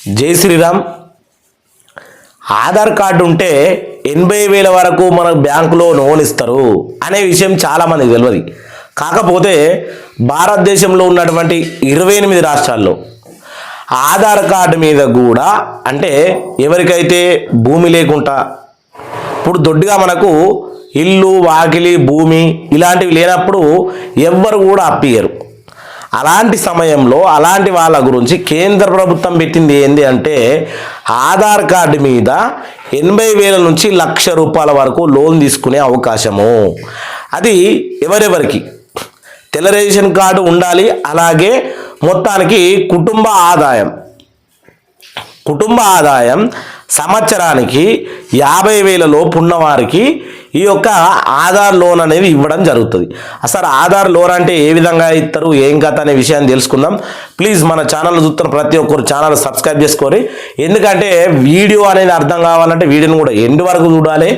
జై శ్రీరామ్. ఆధార్ కార్డు ఉంటే ఎనభై వేల వరకు మన బ్యాంకులో లోన్ ఇస్తారు అనే విషయం చాలామందికి తెలియదు కాకపోతే భారతదేశంలో ఉన్నటువంటి ఇరవై ఎనిమిది రాష్ట్రాల్లో ఆధార్ కార్డు మీద కూడా అంటే ఎవరికైతే భూమి లేకుండా ఇప్పుడు దొడ్డిగా మనకు ఇల్లు వాకిలి భూమి ఇలాంటివి లేనప్పుడు ఎవ్వరు కూడా అప్పియరు అలాంటి సమయంలో అలాంటి వాళ్ళ గురించి కేంద్ర ప్రభుత్వం పెట్టింది ఏంటి అంటే ఆధార్ కార్డు మీద ఎనభై వేల నుంచి లక్ష రూపాయల వరకు లోన్ తీసుకునే అవకాశము. అది ఎవరెవరికి? తెల్ల రేషన్ కార్డు ఉండాలి అలాగే మొత్తానికి కుటుంబ ఆదాయం. కుటుంబ ఆదాయం సంవత్సరానికి యాభై వేల లోపు ఉన్నవారికి ఈ యొక్క ఆధార్ లోన్ అనేది ఇవ్వడం జరుగుతుంది. అసలు ఆధార్ లోన్ అంటే ఏ విధంగా ఇస్తారు ఏం కథ అనే విషయాన్ని తెలుసుకుందాం. ప్లీజ్ మన ఛానల్ చూస్తున్న ప్రతి ఒక్కరు ఛానల్ సబ్స్క్రైబ్ చేసుకోరి ఎందుకంటే వీడియో అనేది అర్థం కావాలంటే వీడియోని కూడా ఎండ్ వరకు చూడాలి.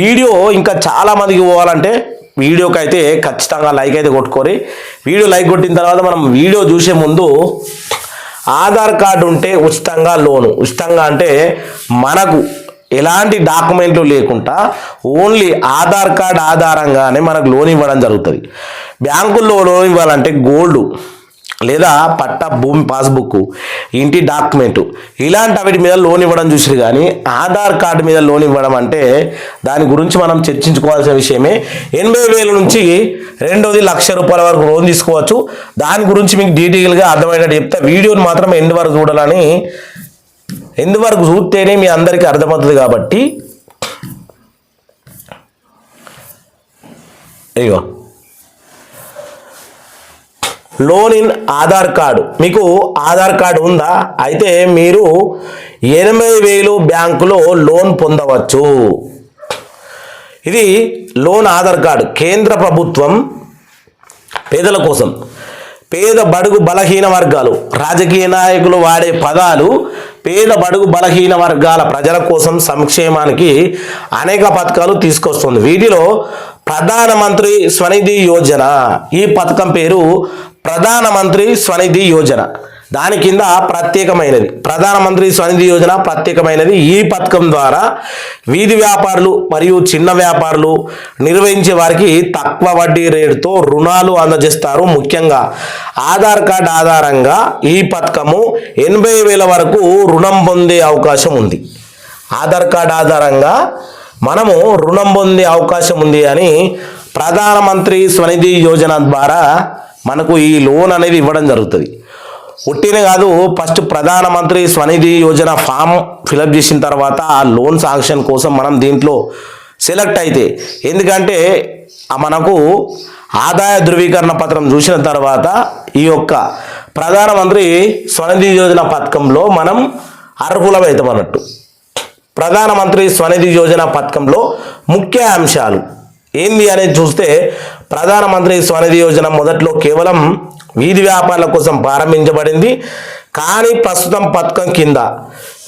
వీడియో ఇంకా చాలామందికి పోవాలంటే వీడియోకి అయితే ఖచ్చితంగా లైక్ అయితే కొట్టుకోరి వీడియో లైక్ కొట్టిన తర్వాత మనం వీడియో చూసే ముందు ఆధార్ కార్డు ఉంటే ఉచితంగా లోను. ఉచితంగా అంటే మనకు ఎలాంటి డాక్యుమెంట్లు లేకుండా ఓన్లీ ఆధార్ కార్డ్ ఆధారంగానే మనకు లోన్ ఇవ్వడం జరుగుతుంది. బ్యాంకుల్లో లోన్ ఇవ్వాలంటే గోల్డ్ లేదా పట్ట భూమి పాస్బుక్ ఇంటి డాక్యుమెంట్ ఇలాంటి వాటి మీద లోన్ ఇవ్వడం చూసిరు కానీ ఆధార్ కార్డు మీద లోన్ ఇవ్వడం అంటే దాని గురించి మనం చర్చించుకోవాల్సిన విషయమే. ఎనభై వేల నుంచి రెండోది లక్ష రూపాయల వరకు లోన్ తీసుకోవచ్చు. దాని గురించి మీకు డీటెయిల్గా అర్థమైనట్టు చెప్తా. వీడియోని మాత్రం ఎండ్ వరకు చూడాలని ఎందు వరకు చూస్తేనే మీ అందరికీ అర్థమవుతుంది కాబట్టి. ఇగో లోన్ ఇన్ ఆధార్ కార్డు. మీకు ఆధార్ కార్డు ఉందా? అయితే మీరు ఎనభై వేలు బ్యాంకులో లోన్ పొందవచ్చు. ఇది లోన్ ఆధార్ కార్డు. కేంద్ర ప్రభుత్వం పేదల కోసం పేద బడుగు బలహీన వర్గాలు రాజకీయ నాయకులు వాడే పదాలు పేద బడుగు బలహీన వర్గాల ప్రజల కోసం సంక్షేమానికి అనేక పథకాలు తీసుకొస్తుంది. వీటిలో ప్రధానమంత్రి స్వనిధి యోజన. ఈ పథకం పేరు ప్రధానమంత్రి స్వనిధి యోజన. దాని కింద ప్రత్యేకమైనది. ప్రధానమంత్రి స్వనిధి యోజన ప్రత్యేకమైనది. ఈ పథకం ద్వారా వీధి వ్యాపారులు మరియు చిన్న వ్యాపారులు నిర్వహించే వారికి తక్కువ వడ్డీ రేటుతో రుణాలు అందజేస్తారు. ముఖ్యంగా ఆధార్ కార్డు ఆధారంగా ఈ పథకము ఎనభై వేల వరకు రుణం పొందే అవకాశం ఉంది. ఆధార్ కార్డు ఆధారంగా మనము రుణం పొందే అవకాశం ఉంది అని ప్రధానమంత్రి స్వనిధి యోజన ద్వారా మనకు ఈ లోన్ అనేది ఇవ్వడం జరుగుతుంది. ఒట్టినే కాదు ఫస్ట్ ప్రధానమంత్రి స్వనిధి యోజన ఫామ్ ఫిలప్ చేసిన తర్వాత ఆ లోన్ సాంక్షన్ కోసం మనం దీంట్లో సెలెక్ట్ అయితే ఎందుకంటే మనకు ఆదాయ ధృవీకరణ పత్రం చూసిన తర్వాత ఈ యొక్క ప్రధానమంత్రి స్వనిధి యోజన పథకంలో మనం అర్హులమవుతాం అన్నట్టు ప్రధానమంత్రి స్వనిధి యోజన పథకంలో ముఖ్య అంశాలు ఏంది అనేది చూస్తే ప్రధానమంత్రి స్వనిధి యోజన మొదట్లో కేవలం వీధి వ్యాపారాల కోసం ప్రారంభించబడింది. కానీ ప్రస్తుతం పథకం కింద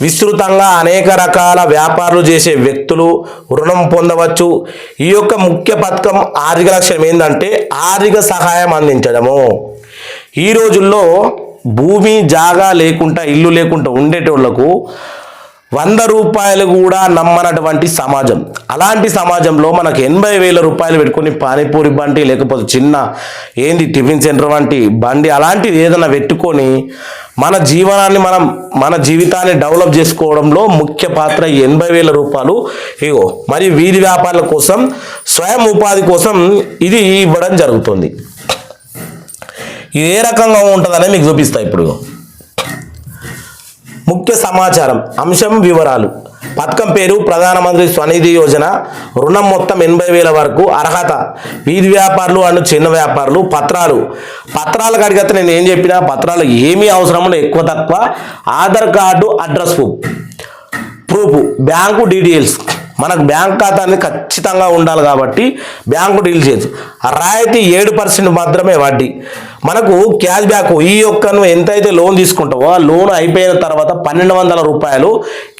విస్తృతంగా అనేక రకాల వ్యాపారాలు చేసే వ్యక్తులు రుణం పొందవచ్చు. ఈ యొక్క ముఖ్య పథకం ఆర్థిక లక్ష్యం ఏంటంటే ఆర్థిక సహాయం అందించడము. ఈ రోజుల్లో భూమి జాగా లేకుండా ఇల్లు లేకుండా ఉండేటోళ్ళకు వంద రూపాయలు కూడా నమ్మనటువంటి సమాజం. అలాంటి సమాజంలో మనకు ఎనభై వేల రూపాయలు పెట్టుకుని పానీపూరి బండి లేకపోతే చిన్న ఏంది టిఫిన్ సెంటర్ వంటి బండి అలాంటివి ఏదైనా పెట్టుకొని మన జీవనాన్ని మనం మన జీవితాన్ని డెవలప్ చేసుకోవడంలో ముఖ్య పాత్ర ఎనభై వేల రూపాయలు. ఇగో మరియు వీధి వ్యాపారాల కోసం స్వయం ఉపాధి కోసం ఇది ఇవ్వడం జరుగుతుంది. ఇది ఏ రకంగా ఉంటుందనే మీకు చూపిస్తా ఇప్పుడు. ముఖ్య సమాచారం అంశం వివరాలు. పథకం పేరు ప్రధానమంత్రి స్వనిధి యోజన. రుణం మొత్తం ఎనభై వేల వరకు అర్హత. వీధి వ్యాపారులు అండ్ చిన్న వ్యాపారులు పత్రాలు. పత్రాలకు అడిగితే నేను ఏం చెప్పినా పత్రాలు ఏమీ అవసరం ఎక్కువ తక్కువ. Aadhaar card address proof. Proof. Bank details. మనకు బ్యాంక్ ఖాతా అనేది ఖచ్చితంగా ఉండాలి కాబట్టి బ్యాంకు డీల్ చేయొచ్చు. రాయితీ ఏడు పర్సెంట్ మాత్రమే వడ్డీ. మనకు క్యాష్ బ్యాక్ ఈ యొక్క నువ్వు ఎంతైతే లోన్ తీసుకుంటావో ఆ లోన్ అయిపోయిన తర్వాత పన్నెండు వందల రూపాయలు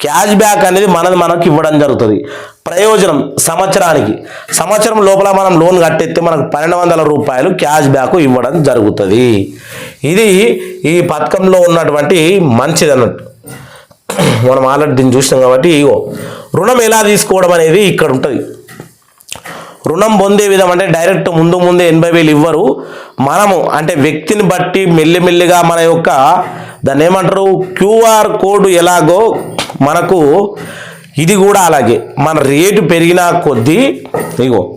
క్యాష్ బ్యాక్ అనేది మనది మనకు ఇవ్వడం జరుగుతుంది. ప్రయోజనం సంవత్సరానికి. సంవత్సరం లోపల మనం లోన్ కట్టెత్తే మనకు పన్నెండు వందల రూపాయలు క్యాష్ బ్యాక్ ఇవ్వడం జరుగుతుంది. ఇది ఈ పథకంలో ఉన్నటువంటి మంచిది అన్నట్టు మనం ఆల్రెడీ దీన్ని చూసినాం కాబట్టి ఇగో. రుణం ఎలా తీసుకోవడం అనేది ఇక్కడ ఉంటుంది. రుణం పొందే విధం అంటే డైరెక్ట్ ముందు ముందే ఎనభై వేలు ఇవ్వరు. మనము అంటే వ్యక్తిని బట్టి మెల్లిమెల్లిగా మన యొక్క దాన్ని ఏమంటారు? క్యూఆర్ కోడ్ ఎలాగో మనకు ఇది కూడా అలాగే. మన రేటు పెరిగిన కొద్దీ ఇగో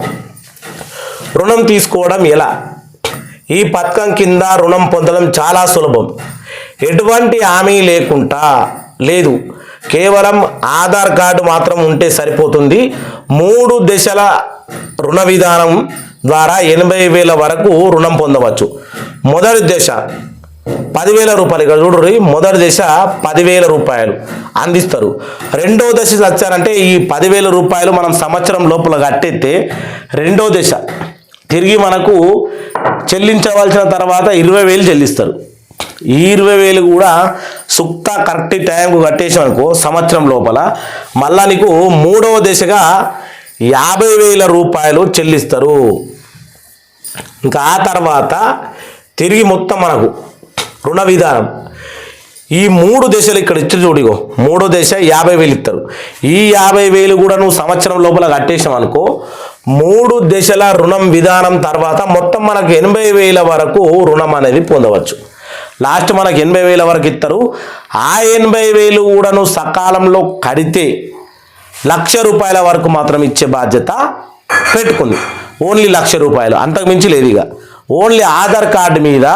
రుణం తీసుకోవడం ఎలా? ఈ పథకం కింద రుణం పొందడం చాలా సులభం. ఎటువంటి హామీ లేకుండా లేదు. కేవలం ఆధార్ కార్డు మాత్రం ఉంటే సరిపోతుంది. మూడు దశల రుణ విధానం ద్వారా ఎనభై వేల వరకు రుణం పొందవచ్చు. మొదటి దశ పదివేల రూపాయలు ఇక్కడ చూడండి. మొదటి దశ పదివేల రూపాయలు అందిస్తారు. రెండో దశ వచ్చారంటే ఈ పదివేల రూపాయలు మనం సంవత్సరం లోపల కట్టెత్తే రెండో దశ తిరిగి మనకు చెల్లించవలసిన తర్వాత ఇరవై వేలు చెల్లిస్తారు. ఈ ఇరవై వేలు కూడా సుక్త కరెక్ట్ టైంకు కట్టేసాం అనుకో సంవత్సరం లోపల. మళ్ళా నీకు మూడవ దశగా యాభై వేల రూపాయలు చెల్లిస్తారు. ఇంకా ఆ తర్వాత తిరిగి మొత్తం మనకు రుణ విధానం. ఈ మూడు దశలు ఇక్కడ ఇచ్చి చూడిగో మూడో దశ యాభై వేలు ఇస్తారు. ఈ యాభై వేలు కూడా నువ్వు సంవత్సరం లోపల కట్టేసాం అనుకో మూడు దశల రుణం విధానం తర్వాత మొత్తం మనకు ఎనభై వేల వరకు రుణం అనేది పొందవచ్చు. లాస్ట్ మనకు ఎనభై వేల వరకు ఇస్తారు. ఆ ఎనభై వేలు కూడాను సకాలంలో కడితే లక్ష రూపాయల వరకు మాత్రం ఇచ్చే బాధ్యత పెట్టుకుంది. ఓన్లీ లక్ష రూపాయలు. అంతకు మించి లేదు ఇక. ఓన్లీ ఆధార్ కార్డు మీద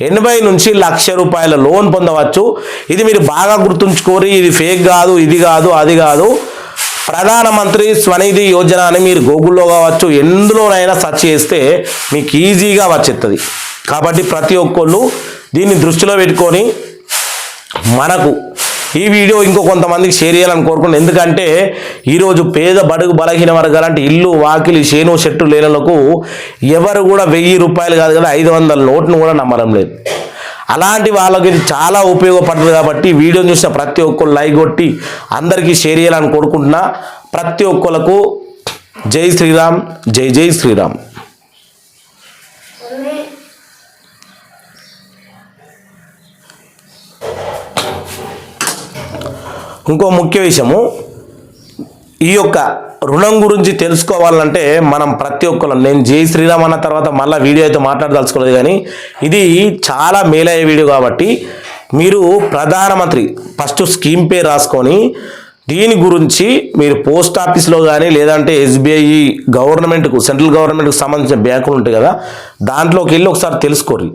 ఎనభై నుంచి లక్ష రూపాయల లోన్ పొందవచ్చు. ఇది మీరు బాగా గుర్తుంచుకోరి ఇది ఫేక్ కాదు ఇది కాదు అది కాదు. ప్రధానమంత్రి స్వనిధి యోజన అని మీరు గూగుల్లో కావచ్చు ఎందులోనైనా సెర్చ్ చేస్తే మీకు ఈజీగా వచ్చేస్తుంది కాబట్టి ప్రతి ఒక్కళ్ళు దీన్ని దృష్టిలో పెట్టుకొని మనకు ఈ వీడియో ఇంకో కొంతమందికి షేర్ చేయాలని కోరుకున్నాను ఎందుకంటే ఈరోజు పేద బడుగు బలహీన వర్గాలంటే ఇల్లు వాకిలి చేను చెట్టు లేనులకు ఎవరు కూడా వెయ్యి రూపాయలు కాదు కదా ఐదు వందల నోట్ను కూడా నమ్మడం లేదు. అలాంటి వాళ్ళకి ఇది చాలా ఉపయోగపడుతుంది కాబట్టి వీడియో చూసిన ప్రతి ఒక్కరు లైక్ కొట్టి అందరికీ షేర్ చేయాలని కోరుకుంటున్నా. ప్రతి ఒక్కరికి జై శ్రీరామ్ జై జై శ్రీరామ్. ఇంకో ముఖ్య విషయము ఈ యొక్క రుణం గురించి తెలుసుకోవాలంటే మనం ప్రతి ఒక్కరు నేను జై శ్రీరామ్ అన్న తర్వాత మళ్ళీ వీడియో అయితే మాట్లాడదలుచుకోలేదు కానీ ఇది చాలా మేలయ్యే వీడియో కాబట్టి మీరు ప్రధానమంత్రి ఫస్ట్ స్కీమ్ పే రాసుకొని దీని గురించి మీరు పోస్ట్ ఆఫీస్లో కానీ లేదంటే ఎస్బీఐ గవర్నమెంట్కు సెంట్రల్ గవర్నమెంట్కు సంబంధించిన బ్యాంకులు ఉంటాయి కదా దాంట్లోకి వెళ్ళి ఒకసారి తెలుసుకోరు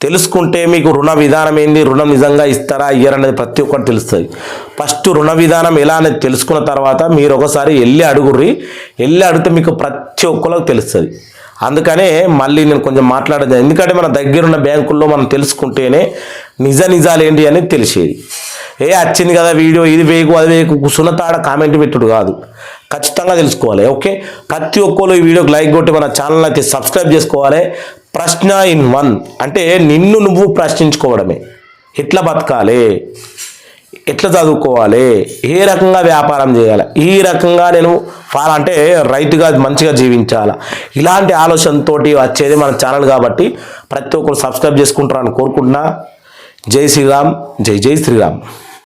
తెలుసుకుంటే మీకు రుణ విధానం ఏంది? రుణం నిజంగా ఇస్తారా ఇయ్యరనేది ప్రతి ఒక్కటి తెలుస్తుంది. ఫస్ట్ రుణ విధానం ఎలా అనేది తెలుసుకున్న తర్వాత మీరు ఒకసారి వెళ్ళి అడుగుర్రి. వెళ్ళి అడిగితే మీకు ప్రతి ఒక్కరికి తెలుస్తుంది. అందుకనే మళ్ళీ నేను కొంచెం మాట్లాడేది ఎందుకంటే మన దగ్గరున్న బ్యాంకుల్లో మనం తెలుసుకుంటేనే నిజ నిజాలు ఏంటి అనేది తెలిసేది. ఏ వచ్చింది కదా వీడియో ఇది వేయకు అది వేయకు సున్నతాడ కామెంట్ పెట్టుడు కాదు. ఖచ్చితంగా తెలుసుకోవాలి ఓకే? ప్రతి ఒక్కరు ఈ వీడియోకి లైక్ కొట్టి మన ఛానల్ అయితే సబ్స్క్రైబ్ చేసుకోవాలి. ప్రశ్న ఇన్ వన్. అంటే నిన్ను నువ్వు ప్రశ్నించుకోవడమే. ఎట్లా బతకాలి? ఎట్లా చదువుకోవాలి? ఏ రకంగా వ్యాపారం చేయాలి? ఈ రకంగా నేను ఫాల్ అంటే రైతుగా మంచిగా జీవించాలా? ఇలాంటి ఆలోచనతోటి వచ్చేది మన ఛానల్ కాబట్టి ప్రతి ఒక్కరు సబ్స్క్రైబ్ చేసుకుంటారని కోరుకుంటున్నా. జై శ్రీరామ్. జై జై శ్రీరామ్.